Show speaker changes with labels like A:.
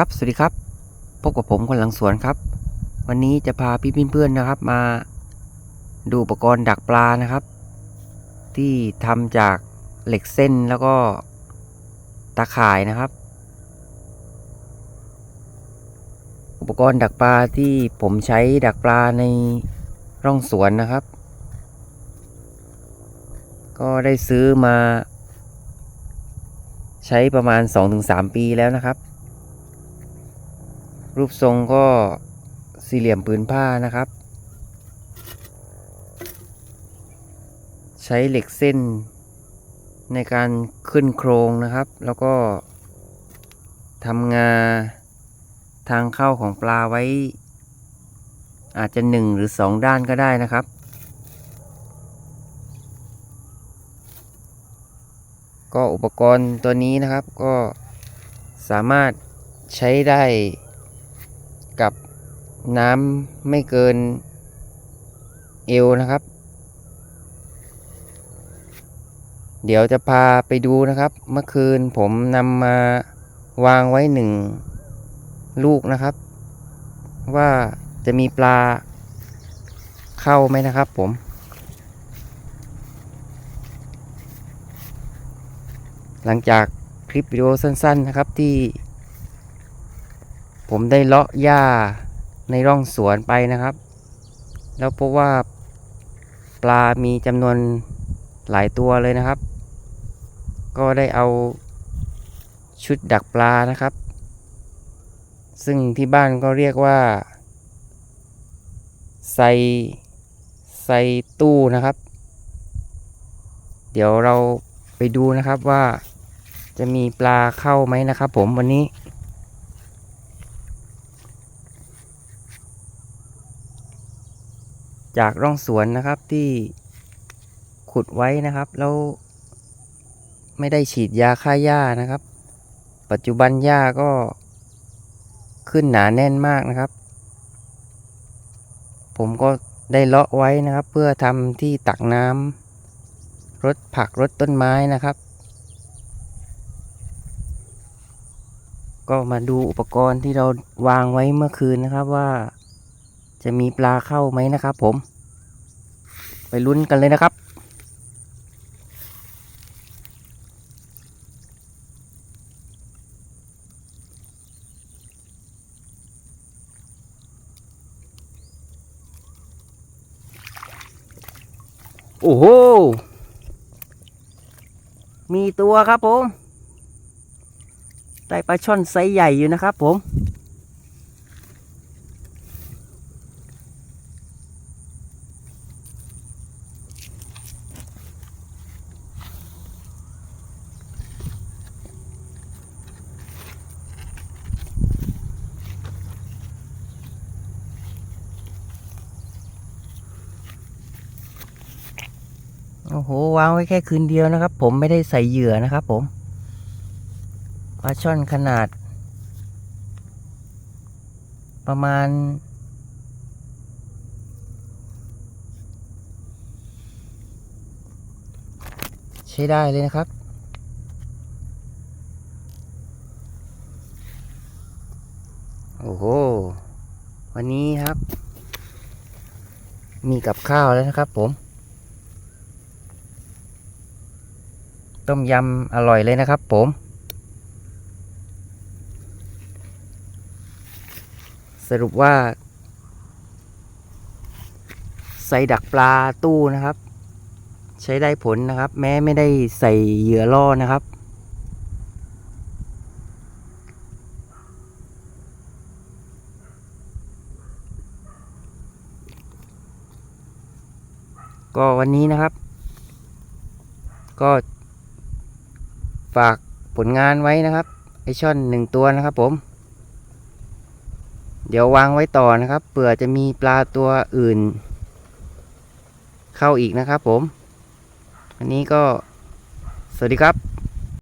A: ครับ สวัสดีครับ พบกับผมคนหลังสวนครับ วันนี้จะพาพี่เพื่อนๆนะครับ มาดูอุปกรณ์ดักปลานะครับ ที่ทำจากเหล็กเส้นแล้วก็ตาข่ายนะครับ อุปกรณ์ดักปลาที่ผมใช้ดักปลาในร่องสวนนะครับ ก็ได้ซื้อมา ใช้ประมาณ 2-3 ปีแล้วนะครับ รูปทรงก็สี่เหลี่ยมผืนผ้านะครับ ใช้เหล็กเส้นในการขึ้นโครงนะครับ แล้วก็ทำงาทางเข้าของปลาไว้ อาจจะหนึ่งหรือสองด้านก็ได้นะครับ ก็อุปกรณ์ตัวนี้นะครับก็สามารถใช้ได้ กับน้ำไม่เกินเอวนะครับ เดี๋ยวจะพาไปดูนะครับ เมื่อคืนผมนำมาวางไว้หนึ่งลูกนะครับ ว่าจะมีปลาเข้าไหมนะครับผม หลังจากคลิปวิดีโอสั้นๆนะครับที่ ผมได้เลาะหญ้าในร่องสวนไปนะครับ แล้วพบว่าปลามีจำนวนหลายตัวเลยนะครับ ก็ได้เอาชุดดักปลานะครับ ซึ่งที่บ้านก็เรียกว่าไซไซตู้นะครับ เดี๋ยวเราไปดูนะครับว่าจะมีปลาเข้าไหมนะครับผมวันนี้ จากร่องสวนนะครับที่ขุดไว้นะครับแล้วไม่ได้ฉีดยาฆ่าหญ้านะครับ ปัจจุบันหญ้าก็ขึ้นหนาแน่นมากนะครับ ผมก็ได้เลาะไว้นะครับ เพื่อทำที่ตักน้ำรดผักรดต้นไม้นะครับ ก็มาดูอุปกรณ์ที่เราวางไว้เมื่อคืนนะครับว่า จะมีปลาเข้าไหมนะครับผม ไปลุ้นกันเลยนะครับ โอ้โห มีตัวครับผม ได้ปลาช่อนไซส์ใหญ่อยู่นะครับผม โอ้โหวางไว้แค่คืนเดียวนะครับ ผมไม่ได้ใส่เหยื่อนะครับผมปลาช่อนขนาด ประมาณใช้ได้เลยนะครับโอ้โห วันนี้ครับ มีกับข้าวแล้วนะครับผม ต้มยำอร่อยเลยนะครับผม สรุปว่า ใส่ดักปลาตู้นะครับ ใช้ได้ผลนะครับ แม้ไม่ได้ใส่เหยื่อล่อนะครับก็วันนี้นะครับ ก็ ฝากผลงานไว้นะครับไอช่อนหนึ่งตัวนะครับผม เดี๋ยววางไว้ต่อนะครับเผื่อจะมีปลาตัวอื่น เข้าอีกนะครับผม อันนี้ก็สวัสดีครับ